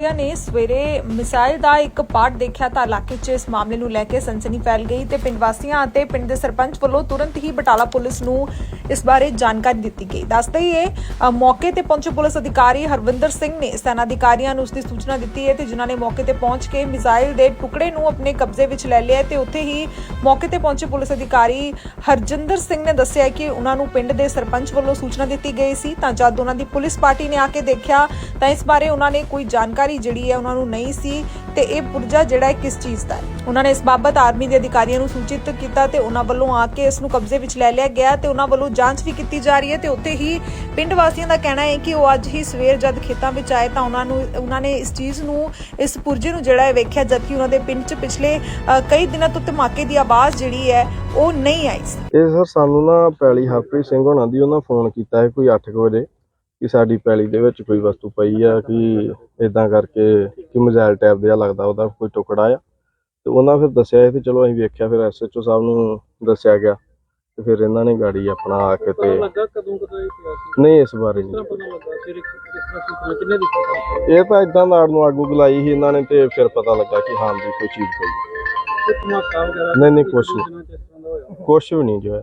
ਨੇ ਸਵੇਰੇ ਮਿਸਾਈਲ ਦਾ ਇੱਕ ਪਾਰਟ ਦੇਖਿਆ ਤਾਂ ਇਲਾਕੇ 'ਚ ਇਸ ਮਾਮਲੇ ਨੂੰ ਲੈ ਕੇ ਸਨਸਨੀ ਫੈਲ ਗਈ ਤੇ ਪਿੰਡ ਵਾਸੀਆਂ ਅਤੇ ਪਿੰਡ ਦੇ ਸਰਪੰਚ ਵੱਲੋਂ ਤੁਰੰਤ ਹੀ ਬਟਾਲਾ ਪੁਲਿਸ ਨੂੰ ਇਸ ਬਾਰੇ ਜਾਣਕਾਰੀ ਦਿੱਤੀ ਗਈ। ਦੱਸਦੇ ਹੀ ਇਹ ਮੌਕੇ ਤੇ ਪਹੁੰਚੇ ਪੁਲਿਸ ਅਧਿਕਾਰੀ ਹਰਵਿੰਦਰ ਸਿੰਘ ਨੇ ਸੈਨਾ ਅਧਿਕਾਰੀਆਂ ਨੂੰ ਉਸ ਦੀ ਸੂਚਨਾ ਦਿੱਤੀ ਹੈ ਤੇ ਜਿਨ੍ਹਾਂ ਨੇ ਮੌਕੇ ਤੇ ਪਹੁੰਚ ਕੇ ਮਿਸਾਈਲ ਦੇ ਟੁਕੜੇ ਨੂੰ ਆਪਣੇ ਕਬਜ਼ੇ ਵਿੱਚ ਲੈ ਲਿਆ ਤੇ ਉੱਥੇ ਹੀ ਮੌਕੇ ਤੇ ਪਹੁੰਚੇ ਪੁਲਿਸ ਅਧਿਕਾਰੀ ਹਰਜਿੰਦਰ ਸਿੰਘ ਨੇ ਦੱਸਿਆ ਕਿ ਉਹਨਾਂ ਨੂੰ ਪਿੰਡ ਦੇ ਸਰਪੰਚ ਵੱਲੋਂ ਸੂਚਨਾ ਦਿੱਤੀ ਗਈ ਸੀ। ਤਾਂ ਜਦ ਉਹਨਾਂ ਦੀ ਪੁਲਿਸ ਪਾਰਟੀ ਨੇ ਆ ਕੇ ਦੇਖਿਆ ਤਾਂ ਇਸ ਬਾਰੇ ਉਹਨਾਂ ਨੇ ਕੋਈ ਜਾਣਕਾਰੀ ਜਿਹੜੀ ਹੈ ਉਹਨਾਂ ਨੂੰ ਨਹੀਂ ਸੀ ਤੇ ਇਹ ਪੁਰਜਾ ਜਿਹੜਾ ਹੈ ਕਿਸ ਚੀਜ਼ ਦਾ ਹੈ? ਉਹਨਾਂ ਨੇ ਇਸ ਬਾਬਤ ਆਰਮੀ ਦੇ ਅਧਿਕਾਰੀਆਂ ਨੂੰ ਸੂਚਿਤ ਕੀਤਾ ਤੇ ਉਹਨਾਂ ਵੱਲੋਂ ਆ ਕੇ ਇਸ ਨੂੰ ਕਬਜ਼ੇ ਵਿੱਚ ਲੈ ਲਿਆ ਗਿਆ ਤੇ ਉਹਨਾਂ ਵੱਲੋਂ ਜਾਂਚ ਵੀ ਕੀਤੀ ਜਾ ਰਹੀ ਹੈ ਤੇ ਉੱਥੇ ਹੀ ਪਿੰਡ ਵਾਸੀਆਂ ਦਾ ਕਹਿਣਾ ਹੈ ਕਿ ਉਹ ਅੱਜ ਹੀ ਸਵੇਰ ਜਦ ਖੇਤਾਂ ਵਿੱਚ ਆਏ ਤਾਂ ਉਹਨਾਂ ਨੂੰ ਉਹਨਾਂ ਨੇ ਇਸ ਚੀਜ਼ ਨੂੰ ਇਸ ਪੁਰਜੇ ਨੂੰ ਜਿਹੜਾ ਹੈ ਵੇਖਿਆ ਜਦਕਿ ਉਹਨਾਂ ਦੇ ਪਿੰਡ 'ਚ ਪਿਛਲੇ ਕਈ ਦਿਨਾਂ ਤੋਂ ਧਮਾਕੇ ਦੀ ਆਵਾਜ਼ ਜਿਹੜੀ ਹੈ ਉਹ ਨਹੀਂ ਆਈ ਸੀ। ਇਹ ਸਰ ਸਾਨੂੰ ਨਾ ਪੈਲੀ ਹਰਪ੍ਰੀਤ ਸਿੰਘ ਹੋਣਾ ਦੀ ਉਹਨਾਂ ਫੋਨ ਕੀਤਾ ਹੈ ਕੋਈ 8 ਵਜੇ। ਕਿ ਸਾਡੀ ਪੈਲੀ ਦੇ ਵਿੱਚ ਕੋਈ ਵਸਤੂ ਪਈ ਆ ਕਿ ਇਦਾਂ ਕਰਕੇ ਕਿ ਮਜ਼ਾਇਲ ਟੈਪ ਜਿਹਾ ਲੱਗਦਾ ਉਹਦਾ ਕੋਈ ਟੁਕੜਾ ਆ। ਤੇ ਉਹਨਾਂ ਫਿਰ ਦੱਸਿਆ ਇਹ ਤੇ ਚਲੋ ਅਸੀਂ ਵੇਖਿਆ ਫਿਰ ਐਸਐਚਓ ਸਾਹਿਬ ਨੂੰ ਦੱਸਿਆ ਗਿਆ। ਤੇ ਫਿਰ ਇਹਨਾਂ ਨੇ ਗਾੜੀ ਆਪਣਾ ਆ ਕੇ ਤੇ ਲੱਗਾ ਕਦੋਂ ਕਦੋਂ ਇਹ ਪਿਆ ਸੀ? ਨਹੀਂ ਇਸ ਬਾਰੇ ਨਹੀਂ। ਤਰ੍ਹਾਂ ਪਤਾ ਲੱਗਾ ਫਿਰ ਇੱਕ- ਕਿਸ ਤਰ੍ਹਾਂ ਸੂਚਨਾ ਕਿੰਨੇ ਦਿੱਤੀ ਤੁਹਾਨੂੰ ਇਹ ਤਾਂ ਇਦਾਂ ਨਾੜ ਨੂੰ ਆਗੂ ਗਲਾਈ ਸੀ ਇਹਨਾਂ ਨੇ ਤੇ ਫਿਰ ਪਤਾ ਲੱਗਾ ਕਿ ਹਾਂ ਵੀ ਕੋਈ ਚੀਜ਼ ਪਈ। ਨਹੀਂ, ਨਹੀਂ, ਕੁਛ ਦੋ ਦਾ ਕੁਛ ਵੀ ਨਹੀਂ ਜੋ ਹੈ।